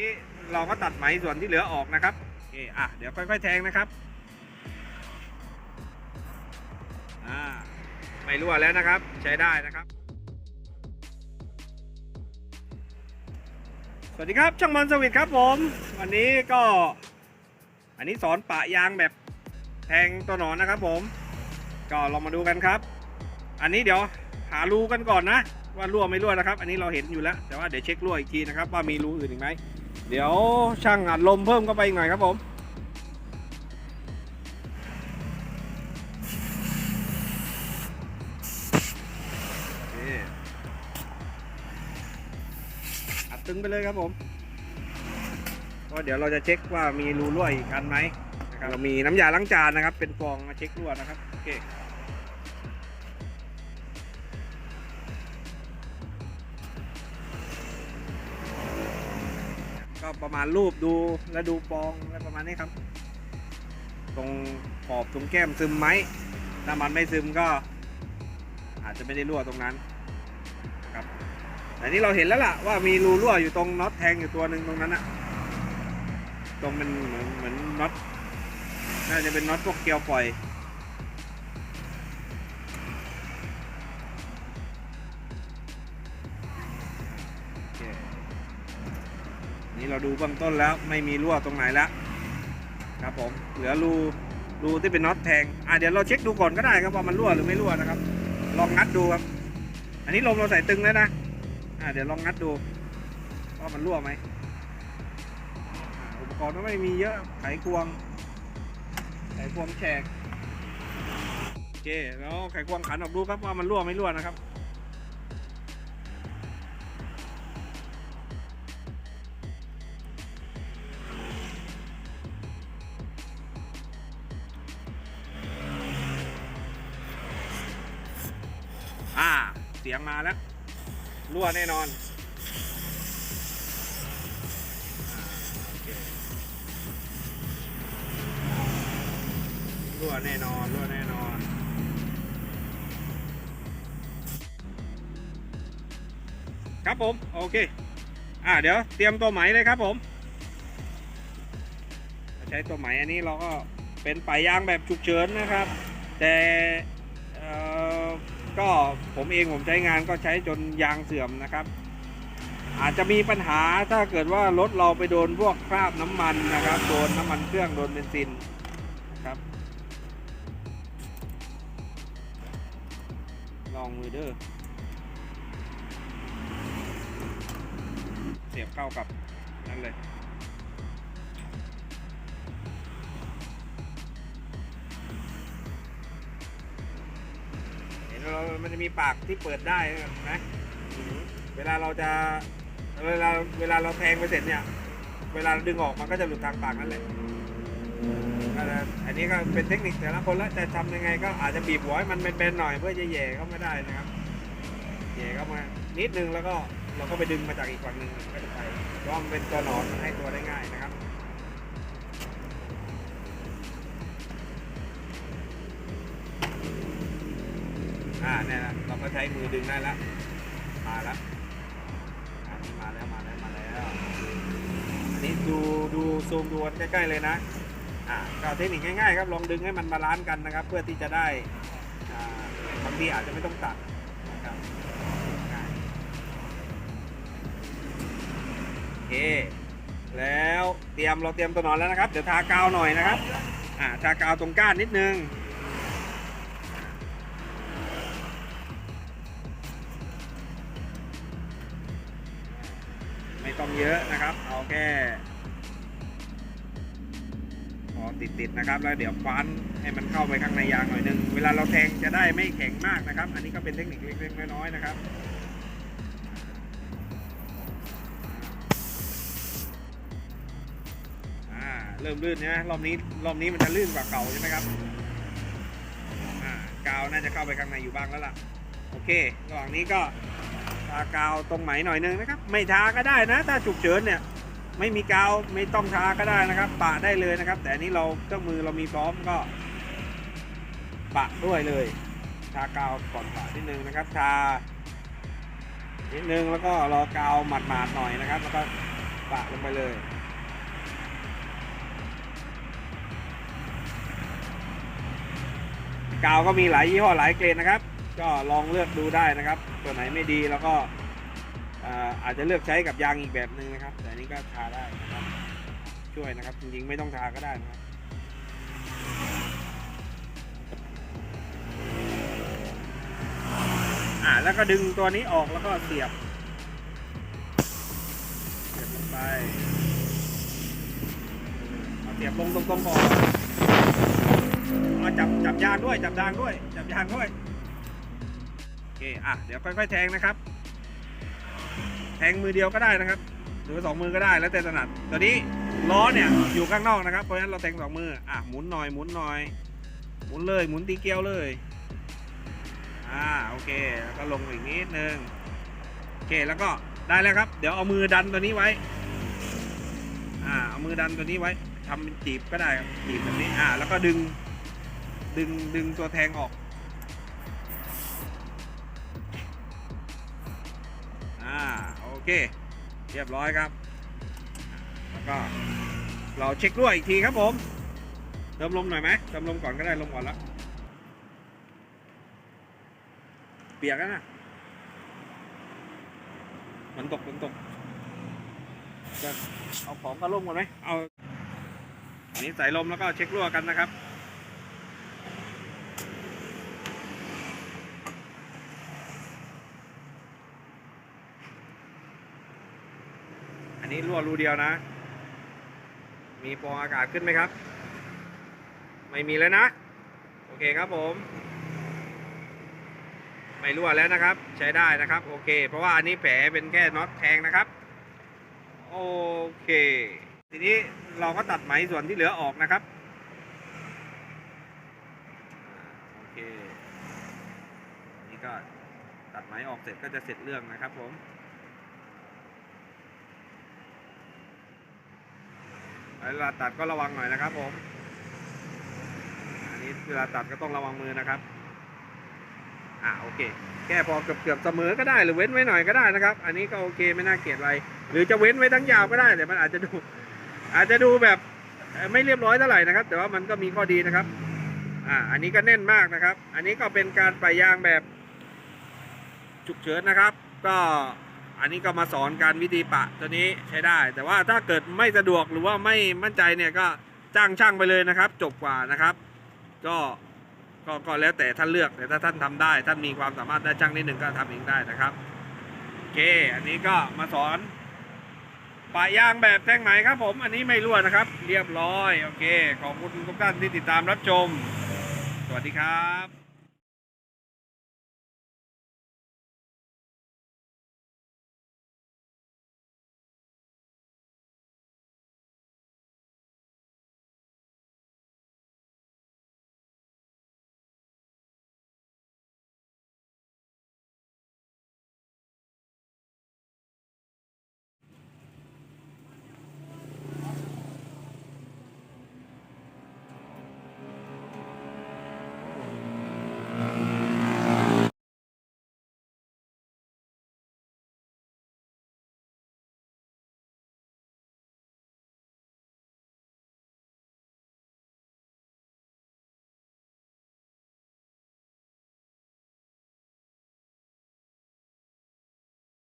นี้เราก็ตัดไหมส่วนที่เหลือออกนะครับโอเคอะเดี๋ยวค่อยๆแทงนะครับอ่าไม่รั่วแล้วนะครับ ใช้ได้นะครับ สวัสดีครับช่างมอนสวิตครับผม วันนี้ก็ อันนี้สอนปะยางแบบแทงตัวหนอนนะครับผม ก็ลองมาดูกันครับ อันนี้เดี๋ยวหารูกันก่อนนะ ว่ารั่วไม่รั่วนะครับ อันนี้เราเห็นอยู่แล้ว แต่ว่าเดี๋ยวเช็ครั่วอีกทีนะครับ ว่ามีรูอื่นอีกไหม เดี๋ยวช่างอัดลมเพิ่มเข้าไปอีกหน่อยครับผม อัดตึงไปเลยครับผมก็เดี๋ยวเราจะเช็คว่ามีรูรั่วอีกอันไหมนะครับเรามีน้ำยาล้างจานนะครับ เป็นฟองมาเช็ครั่วนะครับ โอเค ประมาณรูปดูและดูฟองและประมาณนี้ครับ ตรงขอบตรงแก้มซึมไหมถ้ามันไม่ซึมก็ อาจจะไม่ได้รั่วตรงนั้นครับแต่นี่เราเห็นแล้วล่ะว่ามีรูรั่วอยู่ตรงน็อตแทงอยู่ตัวหนึ่งตรงนั้นอะตรงมันเหมือนเหมือนน็อตน่าจะเป็นน็อตพวกเกลียวปล่อย เราดูเบื้องต้นแล้วไม่มีรั่วตรงไหนแล้วครับผมเหลือรูรูที่เป็นน็อตแทงอะเดี๋ยวเราเช็คดูก่อนก็ได้ครับว่ามันรั่วหรือไม่รั่วนะครับ ลองงัดดูครับ อันนี้ลมเราใส่ตึงแล้วนะอะเดี๋ยวลองงัดดูว่ามันรั่วไหมอุปกรณ์ก็ไม่มีเยอะไขควง ไขควงแฉกโอเคแล้วไขควงขันออกดูครับว่ามันรั่วไม่รั่วนะครับ อ่า เสียงมาแล้ว รั่วแน่นอนรั่วแน่นอนรั่วแน่นอน ครับผม โอเค อ่าเดี๋ยวเตรียมตัวไหมเลยครับผม ใช้ตัวไหมอันนี้เราก็เป็นปลายยางแบบฉุกเฉินนะครับ แต่ ก็ผมเองผมใช้งานก็ใช้จนยางเสื่อมนะครับ อาจจะมีปัญหาถ้าเกิดว่ารถเราไปโดนพวกคราบน้ำมันนะครับ โดนน้ำมันเครื่องโดนเบนซินครับ ลองมือเด้อเสียบเข้ากับนั่นเลย เห็นเรามันจะมีปากที่เปิดได้นะเวลาเราจะ เวลาเวลาเราแทงไปเสร็จเนี่ย เวลาดึงออกมันก็จะหลุดทางปากนั่นแหละก็จะอันนี้ก็เป็นเทคนิคแต่ละคนแล้วจะทำยังไงก็อาจจะบีบหัวให้มันเป็นๆหน่อยเพื่อจะแหย่เข้ามาได้นะครับแหย่เข้ามานิดนึงแล้วก็เราก็ไปดึงมาจากอีกฝั่งหนึ่งก็จะไปเพราะว่ามันเป็นตัวหนอนให้ตัวได้ง่ายนะครับ เนี่ยนะเราก็ใช้มือดึงได้ล้วมาแล้วอันนี้มาแล้วมาแล้วมาแล้ว อันนี้ดูดูซูมดูกันใกล้ๆเลยนะอ่าก็เทคนิคง่ายๆครับลองดึงให้มันบาลานซ์กันนะครับ เพื่อที่จะได้อ่าบางทีอาจจะไม่ต้องตัดนะครับโอเคแล้วเตรียมเราเตรียมตัวนอนแล้วนะครับ เดี๋ยวทากาวหน่อยนะครับอ่าทากาวตรงก้านนิดนึง ต้องเยอะนะครับ เอาแค่พอติดๆนะครับ แล้วเดี๋ยวคว้านให้มันเข้าไปข้างในยางหน่อยนึง เวลาเราแทงจะได้ไม่แข็งมากนะครับ อันนี้ก็เป็นเทคนิคเล็กๆน้อยๆนะครับอ่าเริ่มลื่นใช่ไหมรอบนี้รอบนี้มันจะลื่นกว่าเก่าใช่ไหมครับอ่ากาวน่าจะเข้าไปข้างในอยู่บ้างแล้วล่ะ โอเค ระหว่างนี้ก็ ทากาวตรงไหมหน่อยนึงนะครับ ไม่ทาก็ได้นะ ถ้าฉุกเฉินเนี่ย ไม่มีกาวไม่ต้องทาก็ได้นะครับ ปะได้เลยนะครับ แต่นนี้เราเครื่องมือเรามีพร้อมก็ ปะด้วยเลย ทากาวก่อนปะนิดนึงนะครับ ทานิดนึงแล้วก็รอกาวหมาดๆหน่อยนะครับ แล้วก็ปะลงไปเลยกาวก็มีหลายยี่ห้อหลายเกรดนะครับ ก็ลองเลือกดูได้นะครับ ตัวไหนไม่ดีแล้วก็อาจจะเลือกใช้กับยางอีกแบบหนึ่งนะครับ แต่นี้ก็ทาได้นะครับ ช่วยนะครับ จริงๆไม่ต้องทาก็ได้นะครับอ่าแล้วก็ดึงตัวนี้ออกแล้วก็เสียบ เสียบลงไปเอาเสียบลงตรงๆก่อนเอาจับจับยางด้วย จับยางด้วย จับยางด้วย เคอะเดี๋ยวค่อยๆแทงนะครับ แทงมือเดียวก็ได้นะครับ หรือสองมือก็ได้แล้วแต่ถนัดตัวนี้ล้อเนี่ยอยู่ข้างนอกนะครับ เพราะฉะนั้นเราแทงสองมืออะหมุนหน่อยหมุนหน่อย หมุนเลยหมุนตีเกลียวเลยอ่าโอเคแล้วก็ลงอีกนิดนึงโอเคแล้วก็ได้แล้วครับ เดี๋ยวเอามือดันตัวนี้ไว้อ่าเอามือดันตัวนี้ไว้ทำเป็นจีบก็ได้ครับจีบแบบนี้อ่าแล้วก็ดึงดึงดึงตัวแทงออก อ่าโอเค เรียบร้อยครับ แล้วก็เราเช็คด้วอีกทีครับผม เติมลมหน่อยไหมเติมลมก่อนก็ได้ลมก่อนแล้ว เปียกแล้วนะมันตกมันตกจะเอาของกระล่มก่อนไหมเอาอันนี้ใส่ลมแล้วก็เช็ครั่วกันนะครับ นนี้รั่วรูเดียวนะ มีฟองอากาศขึ้นไหมครับ ไม่มีแล้วนะ โอเคครับผม ไม่รั่วแล้วนะครับ ใช้ได้นะครับ โอเค เพราะว่าอันนี้แผลเป็นแค่น็อตแทงนะครับ โอเค ทีนี้เราก็ตัดไหมส่วนที่เหลือออกนะครับโอเค นี่ก็ตัดไหมออกเสร็จก็จะเสร็จเรื่องนะครับผม เวลาตัดก็ระวังหน่อยนะครับผม อันนี้เวลาตัดก็ต้องระวังมือนะครับ อ่าโอเค แค่พอเกือบเกือบเสมอก็ได้หรือเว้นไว้หน่อยก็ได้นะครับ อันนี้ก็โอเคไม่น่าเกลียดอะไร หรือจะเว้นไว้ทั้งยาวก็ได้แต่มันอาจจะดู อาจจะดูแบบไม่เรียบร้อยเท่าไหร่นะครับ แต่ว่ามันก็มีข้อดีนะครับ อ่า อันนี้ก็แน่นมากนะครับ อันนี้ก็เป็นการปะยางแบบฉุกเฉินนะครับ ก็ อันนี้ก็มาสอนการวิธีปะตัวนี้ใช้ได้ แต่ว่าถ้าเกิดไม่สะดวกหรือว่าไม่มั่นใจเนี่ยก็จ้างช่างไปเลยนะครับ จบกว่านะครับ ก็ก็ก็แล้วแต่ท่านเลือกแต่ถ้าท่านทำได้ ท่านมีความสามารถได้ช่างนิดหนึ่งก็ทำเองได้นะครับโอเค อันนี้ก็มาสอนปะยางแบบแท่งไหมครับผม อันนี้ไม่รั่วนะครับ เรียบร้อย โอเค ขอบคุณทุกท่านที่ติดตามรับชม สวัสดีครับ